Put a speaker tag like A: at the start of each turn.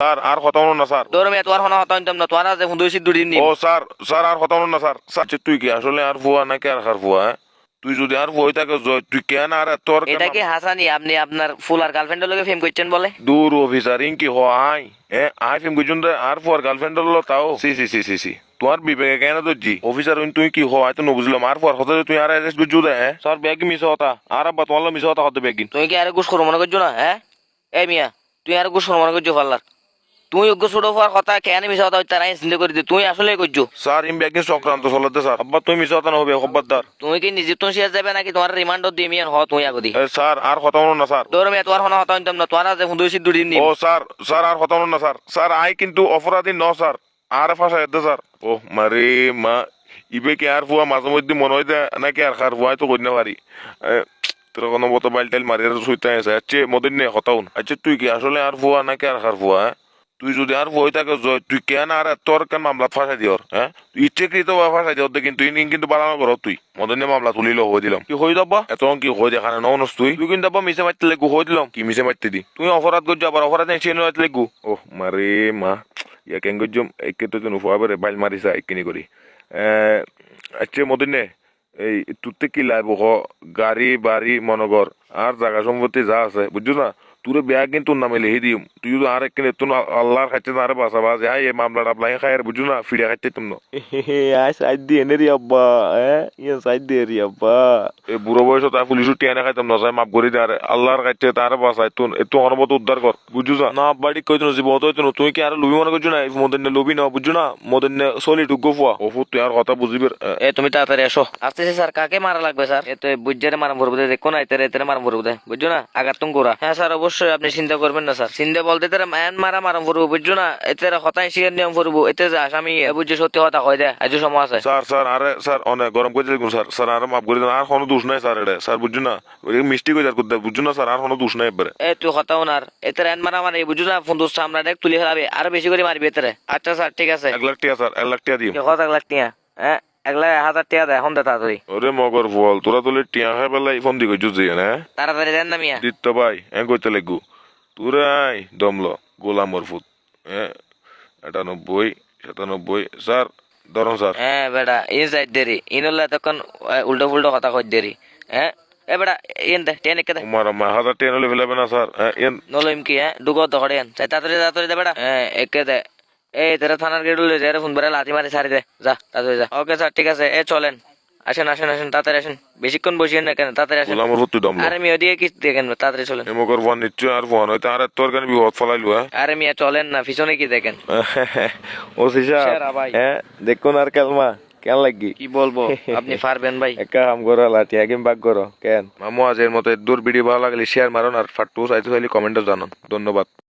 A: Sir আর হলো না sir.
B: তোর মেয়ে তোর হনা হতা হইতাম না তোর আছে হুন্দুই সিদ্ধ দিন
A: ও স্যার স্যার আর কথা না স্যার। স্যার তুই কি আসলে আর ফুয়া নাকি আর ফুয়া হ্যাঁ? তুই যদি আর থাকে তুই কেন আর তোর
B: এটা কি হাসানি? আপনি আপনার ফুল আর গার্লফ্রেন্ডের লগে ফেম করছেন বলে?
A: দূর অফিসার ইনকি হ আই এ আই ফিম আর ফুয়ার গার্লফ্রেন্ড হলো তাও। সি সি সি সি সি। তোমার বিবেকে কেন তো জি অফিসার তুই কি হ আই তো নবুঝলাম আর ফুয়ার কথা তুই আর অ্যারেস্ট গুজু দে হ্যাঁ? স্যার ব্যাগ মিস হতা আর আব্বা তোমার মিস হতা হতে ব্যাগিন
B: তুই কি আর গুস করো মনে করছ না হ্যাঁ? এই মিয়া তুই আর গুস করো মনে করছ ফাল্লার তুই অজ্ঞ ছোট হওয়ার কথা কেন মিশা হতা তারা চিন্তা করে দে তুই আসলে করছ
A: স্যার ইম ব্যাগিন সংক্রান্ত চলাতে স্যার। আব্বা তুই মিস হতা না হবে খবরদার
B: তুমি কি নিজে তো শেষ যাবে নাকি? তোমার রিমান্ডার দিয়ে মিয়ান হ তুই আগদি।
A: এ, স্যার আর কথা না স্যার।
B: তোর মেয়ে তোর হনা হতা না তোর আছে হুন্দুই সিদ্ধ দিন
A: ও স্যার স্যার আর কথা না স্যার। স্যার আই কিন্তু অপরাধী ন স্যার। আর ফাঁসা এদ্দে স্যার। ও মারে মা ইবে কি আর ফুয়া মাঝে মধ্যে মনে হয় নাকি আর খার ফুয়াই তো করি না পারি তোর কোনো মতো বাইল টাইল মারি সুইতে আছে। আচ্ছা মদিন নে হতাউন আচ্ছা তুই কি আসলে আর ফুয়া নাকি আর খার ফুয়া হ্যাঁ? তুই যদি আর ফুয়াই থাকে জয়, তুই কেন আর তোর কেন মামলা ফাঁসাই দিওর হ্যাঁ? তুই ইচ্ছেকৃত ফাঁসাই দিওর দেখি তুই কিন্তু বাড়ানো করো তুই। মদনে মামলা তুলিল হয়ে দিলাম। কি হয়ে যাবা? এত কি হয়ে দেখানে ননস তুই? তুই কিন্তু আবার মিশে মারতে লেগু হয়ে দিলাম। কি মিশে মারতে দি তুই অপরাধ করছ আবার অপরাধ নেই চেনে মারতে লেগু ও মারে মা ইয়া কেন করছ একে তো তুমি ফুয়াবে বাইল মারিসা একিনি করি। আচ্ছা মদিনে এই তুতে কি লাগবো হ গাড়ি বাড়ি মনগর আর জায়গা সম্পত্তি যা আছে বুঝছ না? তোরে বেয়া কিন্তু নামে লিখে দিম তুই যদি আর একদিন তুন আল্লাহর খাইতে না আরে বাসা বাজে হাই এই মামলাটা আপনাকে খাই আর বুঝছ না ফিরে খাইতে তুমি
C: আই সাইড দিয়ে এনে রে আব্বা হ্যাঁ ইয়ে সাইড দিয়ে রে আব্বা
A: এই বুড়ো বয়স তার পুলিশ টিয়ানে খাইতাম না মাপ করে দিয়ে আরে আল্লাহর খাইতে তার বাসায় তুন একটু হনমত উদ্ধার কর বুঝছ না না বাড়ি কইতো না জীবন হইতো না তুই কি আর লুবি মনে করছ না মদন লুবি না বুঝছ না মদন সলি টুকু ফুয়া ও তুই আর কথা বুঝবি
B: এ তুমি তাড়াতাড়ি এসো আসতেছি স্যার কাকে মারা লাগবে স্যার এতে বুঝারে মারা ভরবো দে দেখো না এতে এতে মারা ভরবো দে বুঝছ না আগার তুমি গোরা হ্যাঁ স্যার অবশ্যই আপনি চিন্তা করবেন না স্যার। চিন্তা বলতে তারা ম্যান মারা মারা ভরবো বুঝছ না? এতে হতাই শিকার নিয়ম ভরবো এতে যে আসামি বুঝছে সত্যি হতা হয় দে আজ সময় আছে।
A: স্যার স্যার আরে স্যার অনেক গরম করে দিলাম স্যার। স্যার আর মাফ করে দিন আর কোনো দোষ নাই স্যার এটা স্যার বুঝছ না? মিষ্টি করে করতে বুঝছ না স্যার? আর কোনো দোষ নাই এবারে।
B: এ তুই হতাও না এতে র্যান মারা মারা বুঝছ না ফোন দোস্ত আমরা দেখ তুলি ফেলাবে আরও বেশি করে মারবি এতে আচ্ছা স্যার ঠিক আছে।
A: এক লাখ টাকা স্যার এক লাখ টাকা দিও।
B: কত এক লাখ টিয়া। হ্যাঁ? এক লাখ হাজার টিয়া দেয় এখন দে তাড়াতাড়ি
A: ওরে মগর ফল তোরা তুলে টিয়া খাই পেলাই ফোন দি কইছু যে না?
B: তাড়াতাড়ি দেন না মিয়া।
A: দিত্ত ভাই এ কইতে লাগু তোরে আই দমল গোলামর ফুট হ্যাঁ আটানব্বই সাতানব্বই স্যার ধরুন স্যার।
B: হ্যাঁ বেটা ইন সাইড দেরি ইন হলে তখন উল্টো ফুল্টো কথা কই দেরি হ্যাঁ এ বেটা ইন দে টেন একে দে।
A: আমার আমার হাজার টিয়া হলে ফেলাবে না স্যার হ্যাঁ এন
B: নলইম কি হ্যাঁ ডুগো আন চাই তাড়াতাড়ি তাড়াতাড়ি দে বেটা। হ্যাঁ একে দে এই তেরা থানার গেট উল্লে যারে ফোন বেড়া লাথি মারি সারি দে যা তাড়াতাড়ি যা। ওকে স্যার ঠিক আছে এ চলেন। আসেন আসেন আসেন তাড়াতাড়ি আসেন। বেশিক্ষণ বসিয়েন না কেন তাড়াতাড়ি আসেন।
A: গোলামর ফুট তুই
B: আরে মিয়া দিয়ে কি দেখেন তাড়াতাড়ি চলেন।
A: এ মগর ফোন নিশ্চয় আর ফোন হইতে আর তোর কেন বিপদ ফলাইলু হ্যাঁ
B: আরে মিয়া চলেন না পিছনে কি দেখেন?
C: ও সিসা। হ্যাঁ দেখুন আর কালমা কেন লাগি
B: কি বলব আপনি পারবেন ভাই।
C: একা কাম করো লাঠি আগে বাগ করো কেন?
A: মামু আজের মতো দূর ভিডিও ভালো লাগলে শেয়ার মারুন আর ফাট্টু চাইতে চাইলে কমেন্টে জানান ধন্যবাদ।